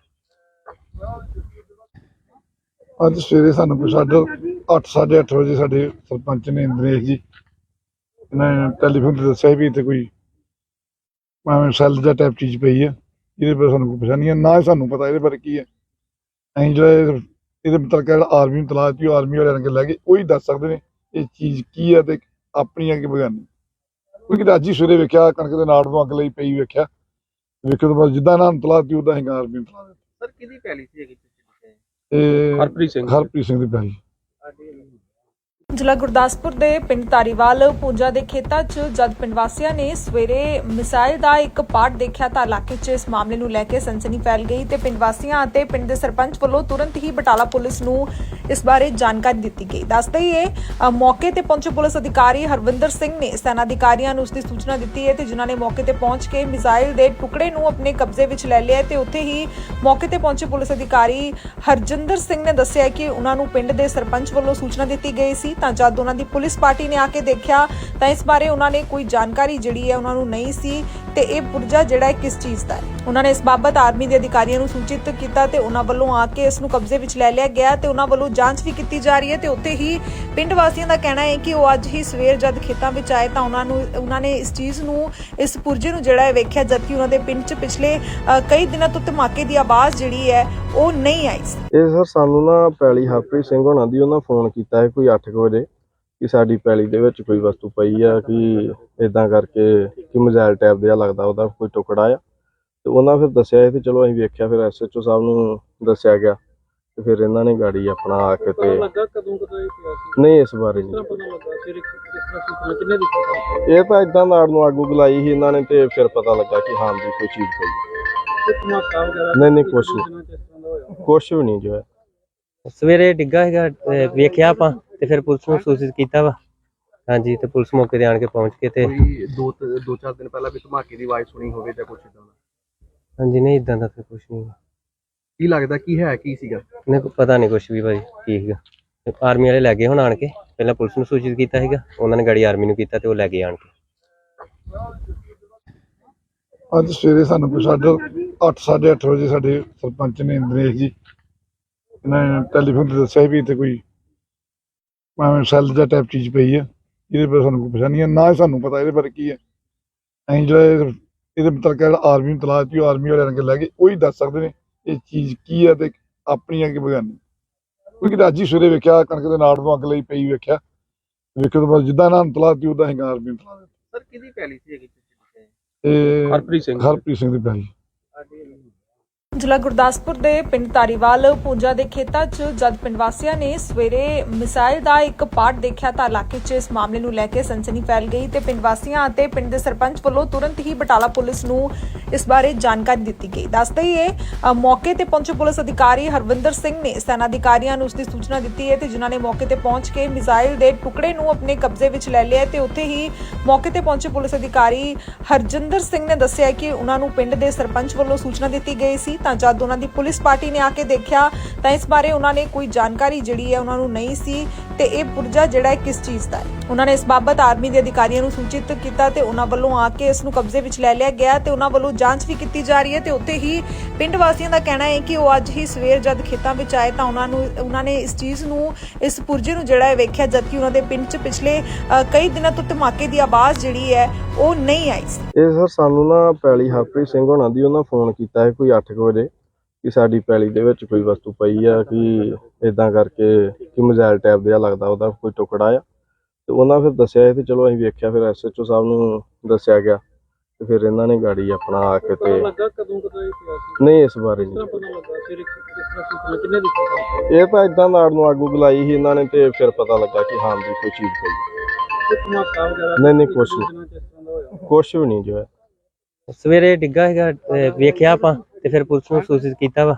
ਅੱਜ ਸਵੇਰੇ ਸਾਨੂੰ ਕੋਈ ਅੱਠ ਸਾਢੇ ਅੱਠ ਵਜੇ ਸਾਡੇ ਸਰਪੰਚ ਨੇ ਇੰਦਰੇਸ਼ ਜੀ ਇਹਨਾਂ ਨੇ ਟੈਲੀਫੋਨ ਤੇ ਦੱਸਿਆ ਵੀ ਇੱਥੇ ਕੋਈ ਮਾਵੇਂ ਸੈੱਲ ਜਾਂ ਟਾਈਪ ਚੀਜ਼ ਪਈ ਹੈ ਇਹਦੇ ਬਾਰੇ ਸਾਨੂੰ ਕੋਈ ਪਤਾ ਨਹੀਂ ਹੈ ਨਾ ਹੀ ਸਾਨੂੰ ਪਤਾ ਇਹਦੇ ਬਾਰੇ ਕੀ ਹੈ ਅਸੀਂ ਜਿਹੜਾ ਇਹ- ਇਹਦੇ ਮੁਤਲਕ ਜਿਹੜਾ ਆਰਮੀ ਨੂੰ ਤਲਾਸ਼ ਦਿੱਤੀ ਉਹ ਆਰਮੀ ਵਾਲਿਆਂ ਨੇ ਲੈ ਗਏ ਉਹੀ ਦੱਸ ਸਕਦੇ ਨੇ ਇਹ ਚੀਜ਼ ਕੀ ਹੈ ਤੇ ਆਪਣੀ ਹੈ ਕਿ ਬਗਾਨੀ। ਕਿਉਂਕਿ ਅੱਜ ਹੀ ਸਵੇਰੇ ਵੇਖਿਆ ਕਣਕ ਦੇ ਨਾੜ ਨੂੰ ਅੱਗ ਲਈ ਪਈ ਵੇਖਿਆ ਵੇਖੋ ਤੋਂ ਬਾਅਦ ਜਿੱਦਾਂ ਇਹਨਾਂ ਨੂੰ ਤਲਾਸ਼ ਦਿੱਤੀ ਉਦਾਂ ਹੀ ਆਰਮੀ ਨੂੰ ਤਲਾਸ਼ ਸਰ ਕਿਹਦੀ ਪੈਲੀ ਸੀ ਹੈਗੀ ਇਹ ਹਰਪ੍ਰੀਤ ਸਿੰਘ ਹਰਪ੍ਰੀਤ ਸਿੰਘ ਦੀ ਪੈਲੀ। ਜ਼ਿਲ੍ਹਾ ਗੁਰਦਾਸਪੁਰ ਦੇ ਪਿੰਡ ਧਾਰੀਵਾਲ ਪੂੰਜਾ ਦੇ ਖੇਤਾਂ 'ਚ ਜਦ ਪਿੰਡ ਵਾਸੀਆਂ ਨੇ ਸਵੇਰੇ ਮਿਸਾਈਲ ਦਾ ਇੱਕ ਪਾਰਟ ਦੇਖਿਆ ਤਾਂ ਇਲਾਕੇ 'ਚ ਇਸ ਮਾਮਲੇ ਨੂੰ ਲੈ ਕੇ ਸਨਸਨੀ ਫੈਲ ਗਈ ਤੇ ਪਿੰਡ ਵਾਸੀਆਂ ਅਤੇ ਪਿੰਡ ਦੇ ਸਰਪੰਚ ਵੱਲੋਂ ਤੁਰੰਤ ਹੀ ਬਟਾਲਾ ਪੁਲਿਸ ਨੂੰ ਇਸ ਬਾਰੇ ਜਾਣਕਾਰੀ ਦਿੱਤੀ ਗਈ। ਦੱਸਦੇ ਹੀ ਇਹ ਮੌਕੇ ਤੇ ਪਹੁੰਚੇ ਪੁਲਿਸ ਅਧਿਕਾਰੀ ਹਰਵਿੰਦਰ ਸਿੰਘ ਨੇ ਸੈਨਾ ਅਧਿਕਾਰੀਆਂ ਨੂੰ ਉਸ ਦੀ ਸੂਚਨਾ ਦਿੱਤੀ ਹੈ ਤੇ ਜਿਨ੍ਹਾਂ ਨੇ ਮੌਕੇ ਤੇ ਪਹੁੰਚ ਕੇ ਮਿਸਾਈਲ ਦੇ ਟੁਕੜੇ ਨੂੰ ਆਪਣੇ ਕਬਜ਼ੇ ਵਿੱਚ ਲੈ ਲਿਆ ਹੈ ਤੇ ਉੱਥੇ ਹੀ ਮੌਕੇ ਤੇ ਪਹੁੰਚੇ ਪੁਲਿਸ ਅਧਿਕਾਰੀ ਹਰਜਿੰਦਰ ਸਿੰਘ ਨੇ ਦੱਸਿਆ ਕਿ ਉਹਨਾਂ ਨੂੰ ਪਿੰਡ ਦੇ ਸਰਪੰਚ ਵੱਲੋਂ ਸੂਚਨਾ ਦਿੱਤੀ ਗਈ ਸੀ ਤਾਂ ਜਦ ਉਹਨਾਂ ਦੀ ਪੁਲਿਸ ਪਾਰਟੀ ਨੇ ਆ ਕੇ ਦੇਖਿਆ ਤਾਂ ਇਸ ਬਾਰੇ ਉਹਨਾਂ ਨੇ ਕੋਈ ਜਾਣਕਾਰੀ ਜਿਹੜੀ ਹੈ ਉਹਨਾਂ ਨੂੰ ਨਹੀਂ ਸੀ ਤੇ ਇਹ ਪੁਰਜਾ ਜਿਹੜਾ ਹੈ ਕਿਸ ਚੀਜ਼ ਦਾ ਹੈ? ਉਹਨਾਂ ਨੇ ਇਸ ਬਾਬਤ ਆਰਮੀ ਦੇ ਅਧਿਕਾਰੀਆਂ ਨੂੰ ਸੂਚਿਤ ਕੀਤਾ ਤੇ ਉਹਨਾਂ ਵੱਲੋਂ ਆ ਕੇ ਇਸ ਨੂੰ ਕਬਜ਼ੇ ਵਿੱਚ ਲੈ ਲਿਆ ਗਿਆ ਤੇ ਉਹਨਾਂ ਵੱਲੋਂ ਜਾਂਚ ਵੀ ਕੀਤੀ ਜਾ ਰਹੀ ਹੈ ਤੇ ਉੱਥੇ ਹੀ ਪਿੰਡ ਵਾਸੀਆਂ ਦਾ ਕਹਿਣਾ ਹੈ ਕਿ ਉਹ ਅੱਜ ਹੀ ਸਵੇਰ ਜਦ ਖੇਤਾਂ ਵਿੱਚ ਆਏ ਤਾਂ ਉਹਨਾਂ ਨੂੰ, ਉਹਨਾਂ ਨੇ ਇਸ ਚੀਜ਼ ਨੂੰ, ਇਸ ਪੁਰਜੇ ਨੂੰ ਜਿਹੜਾ ਹੈ ਵੇਖਿਆ ਜਦਕਿ ਉਹਨਾਂ ਦੇ ਪਿੰਡ 'ਚ ਪਿਛਲੇ ਕਈ ਦਿਨਾਂ ਤੋਂ ਧਮਾਕੇ ਦੀ ਆਵਾਜ਼ ਜਿਹੜੀ ਹੈ ਉਹ ਨਹੀਂ ਆਈ ਸੀ। ਇਹ ਸਰ ਸਾਨੂੰ ਨਾ ਪੈਲੀ ਹਰਪ੍ਰੀਤ ਸਿੰਘ ਹੋਣਾ ਦੀ ਉਹਨਾਂ ਫੋਨ ਕੀਤਾ ਹੈ ਕੋਈ 8 ਵਜੇ। ਕਿ ਸਾਡੀ ਪੈਲੀ ਦੇ ਵਿੱਚ ਕੋਈ ਵਸਤੂ ਪਈ ਆ ਕਿ ਇਦਾਂ ਕਰਕੇ ਕਿ ਮਜ਼ਾਇਲ ਟੈਪ ਜਿਹਾ ਲੱਗਦਾ ਉਹਦਾ ਕੋਈ ਟੁਕੜਾ ਆ। ਤੇ ਉਹਨਾਂ ਫਿਰ ਦੱਸਿਆ ਤੇ ਚਲੋ ਅਸੀਂ ਵੇਖਿਆ ਫਿਰ ਐਸਐਚਓ ਸਾਹਿਬ ਨੂੰ ਦੱਸਿਆ ਗਿਆ। ਤੇ ਫਿਰ ਇਹਨਾਂ ਨੇ ਗਾੜੀ ਆਪਣਾ ਆ ਕੇ ਤੇ ਲੱਗਾ ਕਦੋਂ ਕਦੋਂ ਇਹ ਪਿਆ ਸੀ? ਨਹੀਂ ਇਸ ਬਾਰੇ ਨਹੀਂ। ਪਤਾ ਲੱਗਾ? ਫਿਰ ਕਿਸ ਤਰ੍ਹਾਂ ਸੂਚਨਾ ਕਿੰਨੇ ਦਿੱਤੀ ਤੁਹਾਨੂੰ? ਇਹ ਤਾਂ ਇਦਾਂ ਨਾੜ ਨੂੰ ਅੱਗ ਉੱਗ ਲਾਈ ਸੀ ਇਹਨਾਂ ਨੇ ਤੇ ਫਿਰ ਪਤਾ ਲੱਗਾ ਕਿ ਹਾਂ ਵੀ ਕੋਈ ਚੀਜ਼ ਪਈ। ਨਹੀਂ, ਨਹੀਂ, ਕੁਛ ਕੁਛ ਵੀ ਨਹੀਂ ਜੋ ਹੈ। ਸਵੇਰੇ ਡਿੱਗਾ ਹੈਗਾ ਵੇਖਿਆ ਆਪਾਂ। ਤੇ ਫਿਰ ਪੁਲਿਸ ਨੂੰ ਸੂਚਿਤ ਕੀਤਾ ਵਾ। ਹਾਂਜੀ ਤੇ ਪੁਲਿਸ ਮੌਕੇ ਤੇ ਆਣ ਕੇ ਪਹੁੰਚ ਕੇ ਤੇ ਕੋਈ ਦੋ ਤ- ਦੋ ਚਾਰ ਦਿਨ ਪਹਿਲਾਂ ਵੀ ਧਮਾਕੇ ਦੀ ਆਵਾਜ਼ ਸੁਣੀ ਹੋਵੇ ਜਾਂ ਕੁਝ ਇਦਾਂ ਦਾ? ਹਾਂਜੀ ਨਹੀਂ ਇਦਾਂ ਦਾ ਤਾਂ ਕੁਝ ਨਹੀਂ। ਕੀ ਲੱਗਦਾ ਕੀ ਹੈ ਕੀ ਸੀਗਾ? ਨਹੀਂ ਪਤਾ ਨਹੀਂ ਕੁਝ ਵੀ ਭਾਈ ਕੀ ਸੀਗਾ। ਤੇ ਆਰਮੀ ਵਾਲੇ ਲੈ ਗਏ ਹੁਣ ਆਣ ਕੇ। ਪਹਿਲਾਂ ਪੁਲਿਸ ਨੂੰ ਸੂਚਿਤ ਕੀਤਾ ਸੀਗਾ ਉਹਨਾਂ ਨੇ ਗਾੜੀ ਆਰਮੀ ਨੂੰ ਕੀਤਾ ਤੇ ਉਹ ਲੈ ਗਏ ਆਣ ਕੇ। ਅੱਜ ਸਵੇਰੇ ਸਾਨੂੰ ਕੋਈ ਸਾਢੇ ਅੱਠ ਸਾਢੇ ਅੱਠ ਵਜੇ ਸਾਡੇ ਸਰਪੰਚ ਨੇ ਇੰਦਰੇਸ਼ ਜੀ ਇਹਨਾਂ ਨੇ ਟੈਲੀਫੋਨ ਤੇ ਦੱਸਿਆ ਵੀ ਇੱਥੇ ਕੋਈ ਮਾਵੇਂ ਸੈੱਲ ਜਾਂ ਟਾਈਪ ਚੀਜ਼ ਪਈ ਹੈ ਇਹਦੇ ਬਾਰੇ ਸਾਨੂੰ ਕੋਈ ਪਤਾ ਨਹੀਂ ਹੈ ਨਾ ਹੀ ਸਾਨੂੰ ਪਤਾ ਇਹਦੇ ਬਾਰੇ ਕੀ ਹੈ ਅਸੀਂ ਜਿਹੜਾ ਇਹ- ਇਹਦੇ ਮੁਤਲਕ ਜਿਹੜਾ ਆਰਮੀ ਨੂੰ ਤਲਾਸ਼ ਉਹ ਆਰਮੀ ਵਾਲਿਆਂ ਨੇ ਲੈ ਗਏ ਉਹੀ ਦੱਸ ਸਕਦੇ ਨੇ ਇਹ ਚੀਜ਼ ਕੀ ਹੈ ਤੇ ਆਪਣੀ ਹੈ ਕਿ ਬਗਾਨੀ ਕਿਉਂਕਿ ਅੱਜ ਹੀ ਸਵੇਰੇ ਵੇਖਿਆ ਕਣਕ ਦੇ ਨਾੜ ਨੂੰ ਅੱਗ ਲਈ ਪਈ ਵੇਖਿਆ। ਵੇਖੋ ਤੋਂ ਬਾਅਦ ਜਿੱਦਾਂ ਇਹਨਾਂ ਨੂੰ ਤਲਾਸ਼ ਦਿੱਤੀ ਉਦਾਂ ਹੀ ਆਰਮੀ ਨੂੰ ਤਲਾਸ਼ ਸਰ ਕਿਹਦੀ ਪੈਲੀ ਸੀ ਹੈਗੀ ਇਹ ਹਰਪ੍ਰੀਤ ਸਿੰਘ ਹਰਪ੍ਰੀਤ ਸਿੰਘ ਦੀ ਪੈਲੀ। ਜ਼ਿਲ੍ਹਾ ਗੁਰਦਾਸਪੁਰ ਦੇ ਪਿੰਡ ਧਾਰੀਵਾਲ ਪੂੰਜਾ ਦੇ ਖੇਤਾਂ 'ਚ ਜਦ ਪਿੰਡ ਵਾਸੀਆਂ ਨੇ ਸਵੇਰੇ ਮਿਸਾਈਲ ਦਾ ਇੱਕ ਪਾਰਟ ਦੇਖਿਆ ਤਾਂ ਇਲਾਕੇ 'ਚ ਇਸ ਮਾਮਲੇ ਨੂੰ ਲੈ ਕੇ ਸਨਸਨੀ ਫੈਲ ਗਈ ਤੇ ਪਿੰਡ ਵਾਸੀਆਂ ਅਤੇ ਪਿੰਡ ਦੇ ਸਰਪੰਚ ਵੱਲੋਂ ਤੁਰੰਤ ਹੀ ਬਟਾਲਾ ਪੁਲਿਸ ਨੂੰ ਇਸ ਬਾਰੇ ਜਾਣਕਾਰੀ ਦਿੱਤੀ ਗਈ। ਦੱਸਦੇ ਹੀ ਇਹ ਮੌਕੇ ਤੇ ਪਹੁੰਚੇ ਪੁਲਿਸ ਅਧਿਕਾਰੀ ਹਰਵਿੰਦਰ ਸਿੰਘ ਨੇ ਸੈਨਾ ਅਧਿਕਾਰੀਆਂ ਨੂੰ ਉਸ ਦੀ ਸੂਚਨਾ ਦਿੱਤੀ ਹੈ ਤੇ ਜਿਨ੍ਹਾਂ ਨੇ ਮੌਕੇ ਤੇ ਪਹੁੰਚ ਕੇ ਮਿਸਾਈਲ ਦੇ ਟੁਕੜੇ ਨੂੰ ਆਪਣੇ ਕਬਜ਼ੇ ਵਿੱਚ ਲੈ ਲਿਆ ਹੈ ਤੇ ਉੱਥੇ ਹੀ ਮੌਕੇ ਤੇ ਪਹੁੰਚੇ ਪੁਲਿਸ ਅਧਿਕਾਰੀ ਹਰਜਿੰਦਰ ਸਿੰਘ ਨੇ ਦੱਸਿਆ ਕਿ ਉਹਨਾਂ ਨੂੰ ਪਿੰਡ ਦੇ ਸਰਪੰਚ ਵੱਲੋਂ ਸੂਚਨਾ ਦਿੱਤੀ ਗਈ ਸੀ ਤਾਂ ਜਦ ਉਹਨਾਂ ਦੀ ਪੁਲਿਸ ਪਾਰਟੀ ਨੇ ਆ ਕੇ ਦੇਖਿਆ ਤਾਂ ਇਸ ਬਾਰੇ ਉਹਨਾਂ ਨੇ ਕੋਈ ਜਾਣਕਾਰੀ ਜਿਹੜੀ ਹੈ ਉਹਨਾਂ ਨੂੰ ਨਹੀਂ ਸੀ ਤੇ ਇਹ ਪੁਰਜਾ ਜਿਹੜਾ ਹੈ ਕਿਸ ਚੀਜ਼ ਦਾ ਹੈ? ਉਹਨਾਂ ਨੇ ਇਸ ਬਾਬਤ ਆਰਮੀ ਦੇ ਅਧਿਕਾਰੀਆਂ ਨੂੰ ਸੂਚਿਤ ਕੀਤਾ ਤੇ ਉਹਨਾਂ ਵੱਲੋਂ ਆ ਕੇ ਇਸ ਨੂੰ ਕਬਜ਼ੇ ਵਿੱਚ ਲੈ ਲਿਆ ਗਿਆ ਤੇ ਉਹਨਾਂ ਵੱਲੋਂ ਜਾਂਚ ਵੀ ਕੀਤੀ ਜਾ ਰਹੀ ਹੈ ਤੇ ਉੱਥੇ ਹੀ ਪਿੰਡ ਵਾਸੀਆਂ ਦਾ ਕਹਿਣਾ ਹੈ ਕਿ ਉਹ ਅੱਜ ਹੀ ਸਵੇਰ ਜਦ ਖੇਤਾਂ ਵਿੱਚ ਆਏ ਤਾਂ ਉਹਨਾਂ ਨੂੰ, ਉਹਨਾਂ ਨੇ ਇਸ ਚੀਜ਼ ਨੂੰ, ਇਸ ਪੁਰਜੇ ਨੂੰ ਜਿਹੜਾ ਹੈ ਵੇਖਿਆ ਜਦਕਿ ਉਹਨਾਂ ਦੇ ਪਿੰਡ 'ਚ ਪਿਛਲੇ ਕਈ ਦਿਨਾਂ ਤੋਂ ਧਮਾਕੇ ਦੀ ਆਵਾਜ਼ ਜਿਹੜੀ ਹੈ ਉਹ ਨਹੀਂ ਆਈ ਸੀ। ਇਹ ਸਰ ਸਾਨੂੰ ਨਾ ਪੈਲੀ ਹਰਪ੍ਰੀਤ ਸਿੰਘ ਹੋਣਾ ਦੀ ਉਹਨਾਂ ਫੋਨ ਕੀਤਾ ਹੈ ਕੋਈ 8 ਵਜੇ ਕਿ ਸਾਡੀ ਪੈਲੀ ਦੇ ਵਿੱਚ ਕੋਈ ਵਸਤੂ ਪਈ ਆ ਕਿ ਇਦਾਂ ਕਰਕੇ ਕਿ ਮਜ਼ਾਇਲ ਟੈਪ ਜਿਹਾ ਲੱਗਦਾ ਉਹਦਾ ਕੋਈ ਟੁਕੜਾ ਆ। ਤੇ ਉਹਨਾਂ ਫਿਰ ਦੱਸਿਆ ਇਹ ਤੇ ਚਲੋ ਅਸੀਂ ਵੇਖਿਆ ਫਿਰ ਐਸਐਚਓ ਸਾਹਿਬ ਨੂੰ ਦੱਸਿਆ ਗਿਆ। ਤੇ ਫਿਰ ਇਹਨਾਂ ਨੇ ਗਾੜੀ ਆਪਣਾ ਆ ਕੇ ਤੇ ਲੱਗਾ ਕਦੋਂ ਕਦੋਂ ਇਹ ਪਿਆ ਸੀ? ਨਹੀਂ ਇਸ ਬਾਰੇ ਨਹੀਂ। ਇਹ ਤਾਂ ਇਦਾਂ ਨਾੜ ਨੂੰ ਆਗੂ ਗਲਾਈ ਸੀ ਇਹਨਾਂ ਨੇ ਤੇ ਫਿਰ ਪਤਾ ਲੱਗਾ ਕਿ ਹਾਂ ਵੀ ਕੋਈ ਚੀਜ਼ ਪਈ। ਨਹੀਂ, ਨਹੀਂ, ਕੁਛ ਕੁਛ ਵੀ ਨਹੀਂ ਜੋ ਹੈ ਸਵੇਰੇ ਡਿੱਗਾ ਹੈਗਾ ਵੇਖਿਆ ਆਪਾਂ। ਤੇ ਫਿਰ ਪੁਲਿਸ ਨੂੰ ਸੂਚਿਤ ਕੀਤਾ ਵਾ।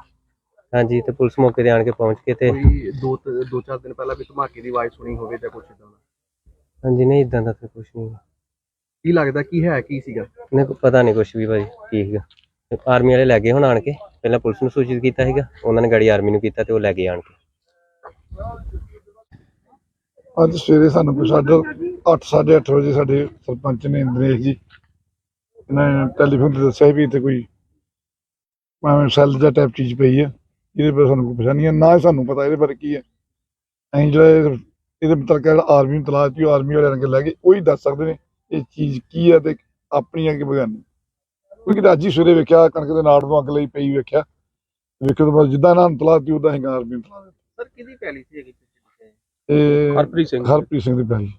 ਹਾਂਜੀ ਤੇ ਪੁਲਿਸ ਮੌਕੇ ਤੇ ਆਣ ਕੇ ਪਹੁੰਚ ਕੇ ਤੇ ਕੋਈ ਦੋ ਦੋ ਚਾਰ ਦਿਨ ਪਹਿਲਾਂ ਵੀ ਧਮਾਕੇ ਦੀ ਆਵਾਜ਼ ਸੁਣੀ ਹੋਵੇ ਜਾਂ ਕੁਝ ਇਦਾਂ ਦਾ? ਹਾਂਜੀ ਨਹੀਂ ਇਦਾਂ ਦਾ ਤਾਂ ਕੁਝ ਨਹੀਂ ਕੀ ਲੱਗਦਾ ਕੀ ਹੈ ਕੀ ਸੀਗਾ? ਨਹੀਂ ਪਤਾ ਨਹੀਂ ਕੁਝ ਵੀ ਭਾਈ ਕੀ ਸੀਗਾ। ਤੇ ਆਰਮੀ ਵਾਲੇ ਲੈ ਗਏ ਹੁਣ ਆਣ ਕੇ। ਪਹਿਲਾਂ ਪੁਲਿਸ ਨੂੰ ਸੂਚਿਤ ਕੀਤਾ ਸੀਗਾ ਉਹਨਾਂ ਨੇ ਗਾੜੀ ਆਰਮੀ ਨੂੰ ਕੀਤਾ ਤੇ ਉਹ ਲੈ ਗਏ ਆਣ ਕੇ। ਅੱਜ ਸਵੇਰੇ ਸਾਨੂੰ ਕੋਈ ਸਾਢੇ 8 ਅੱਠ ਵਜੇ ਸਾਡੇ ਸਰਪੰਚ ਨੇ ਇੰਦਰੇਸ਼ ਜੀ ਇਹਨਾਂ ਨੇ ਟੈਲੀਫੋਨ ਤੇ ਦੱਸਿਆ ਵੀ ਇੱਥੇ ਕੋਈ ਮੈਂ ਸੈੱਲ ਦਾ ਟਾਈਪ ਚੀਜ਼ ਪਈ ਹੈ ਇਹਦੇ ਬਾਰੇ ਸਾਨੂੰ ਕੋਈ ਪਤਾ ਨਹੀਂ ਹੈ ਨਾ ਹੀ ਸਾਨੂੰ ਪਤਾ ਇਹਦੇ ਬਾਰੇ ਕੀ ਹੈ ਅਸੀਂ ਜਿਹੜਾ ਇਹ- ਇਹਦੇ ਮੁਤਲਕ ਜਿਹੜਾ ਆਰਮੀ ਨੂੰ ਤਲਾਸ਼ ਦੀ ਆਰਮੀ ਵਾਲਿਆਂ ਨੇ ਲੈ ਕੇ ਉਹੀ ਦੱਸ ਸਕਦੇ ਨੇ ਇਹ ਚੀਜ਼ ਕੀ ਹੈ ਤੇ ਆਪਣੀ ਅੱਗੇ ਬਗਾਨੀ। ਕਿਉਂਕਿ ਅੱਜ ਹੀ ਸਵੇਰੇ ਵੇਖਿਆ ਕਣਕ ਦੇ ਨਾੜ ਨੂੰ ਅੱਗ ਲਈ ਪਈ ਵੇਖਿਆ ਵੇਖਣ ਤੋਂ ਬਾਅਦ ਜਿੱਦਾਂ ਇਹਨਾਂ ਨੂੰ ਤਲਾਸ਼ ਦੀ ਉਦਾਂ ਹੀ ਆਰਮੀ ਨੂੰ ਤਲਾਸ਼ ਸਰ ਕਿਹਦੀ ਪੈਲੀ ਸੀ ਹੈਗੀ ਪਿੱਛੇ ਇਹ ਹਰਪ੍ਰੀਤ ਸਿੰਘ ਹਰਪ੍ਰੀਤ ਸਿੰਘ ਦੀ ਪੈਲੀ।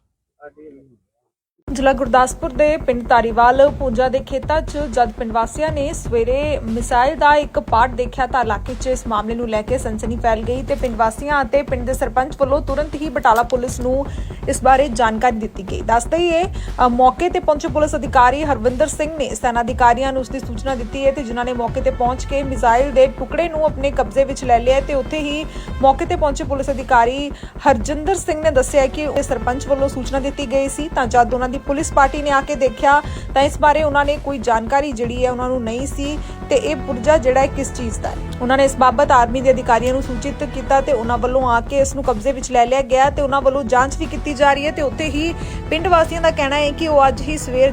ਜ਼ਿਲ੍ਹਾ ਗੁਰਦਾਸਪੁਰ ਦੇ ਪਿੰਡ ਧਾਰੀਵਾਲ ਪੂੰਜਾ ਦੇ ਖੇਤਾਂ 'ਚ ਜਦ ਪਿੰਡ ਵਾਸੀਆਂ ਨੇ ਸਵੇਰੇ ਮਿਸਾਈਲ ਦਾ ਇੱਕ ਪਾਰਟ ਦੇਖਿਆ ਤਾਂ ਇਲਾਕੇ 'ਚ ਇਸ ਮਾਮਲੇ ਨੂੰ ਲੈ ਕੇ ਸਨਸਨੀ ਫੈਲ ਗਈ ਤੇ ਪਿੰਡ ਵਾਸੀਆਂ ਅਤੇ ਪਿੰਡ ਦੇ ਸਰਪੰਚ ਵੱਲੋਂ ਤੁਰੰਤ ਹੀ ਬਟਾਲਾ ਪੁਲਿਸ ਨੂੰ ਇਸ ਬਾਰੇ ਜਾਣਕਾਰੀ ਦਿੱਤੀ ਗਈ। ਦੱਸਦੇ ਹੀ ਇਹ ਮੌਕੇ ਤੇ ਪਹੁੰਚੇ ਪੁਲਿਸ ਅਧਿਕਾਰੀ ਹਰਵਿੰਦਰ ਸਿੰਘ ਨੇ ਸੈਨਾ ਅਧਿਕਾਰੀਆਂ ਨੂੰ ਉਸ ਦੀ ਸੂਚਨਾ ਦਿੱਤੀ ਹੈ ਤੇ ਜਿਨ੍ਹਾਂ ਨੇ ਮੌਕੇ ਤੇ ਪਹੁੰਚ ਕੇ ਮਿਸਾਈਲ ਦੇ ਟੁਕੜੇ ਨੂੰ ਆਪਣੇ ਕਬਜ਼ੇ ਵਿੱਚ ਲੈ ਲਿਆ ਹੈ ਤੇ ਉੱਥੇ ਹੀ ਮੌਕੇ ਤੇ ਪਹੁੰਚੇ ਪੁਲਿਸ ਅਧਿਕਾਰੀ ਹਰਜਿੰਦਰ ਸਿੰਘ ਨੇ ਦੱਸਿਆ ਕਿ ਸਰਪੰਚ ਵੱਲੋਂ ਸੂਚਨਾ ਦਿੱਤੀ ਗਈ ਸੀ ਤਾਂ ਜਦ ਉਹਨਾਂ ਦੀ ਪੁਲਿਸ ਪਾਰਟੀ ਨੇ ਆ ਕੇ ਦੇਖਿਆ ਤਾਂ ਇਸ ਬਾਰੇ ਉਹਨਾਂ ਨੇ ਕੋਈ ਜਾਣਕਾਰੀ ਜਿਹੜੀ ਹੈ ਉਹਨਾਂ ਨੂੰ ਨਹੀਂ ਸੀ ਤੇ ਇਹ ਪੁਰਜਾ ਜਿਹੜਾ ਹੈ ਕਿਸ ਚੀਜ਼ ਦਾ ਹੈ? ਉਹਨਾਂ ਨੇ ਇਸ ਬਾਬਤ ਆਰਮੀ ਦੇ ਅਧਿਕਾਰੀਆਂ ਨੂੰ ਸੂਚਿਤ ਕੀਤਾ ਤੇ ਉਹਨਾਂ ਵੱਲੋਂ ਆ ਕੇ ਇਸ ਨੂੰ ਕਬਜ਼ੇ ਵਿੱਚ ਲੈ ਲਿਆ ਗਿਆ ਤੇ ਉਹਨਾਂ ਵੱਲੋਂ ਜਾਂਚ ਵੀ ਕੀਤੀ ਜਾ ਰਹੀ ਹੈ ਤੇ ਉੱਥੇ ਹੀ ਪਿੰਡ ਵਾਸੀਆਂ ਦਾ ਕਹਿਣਾ ਹੈ ਕਿ ਉਹ ਅੱਜ ਹੀ ਸਵੇਰ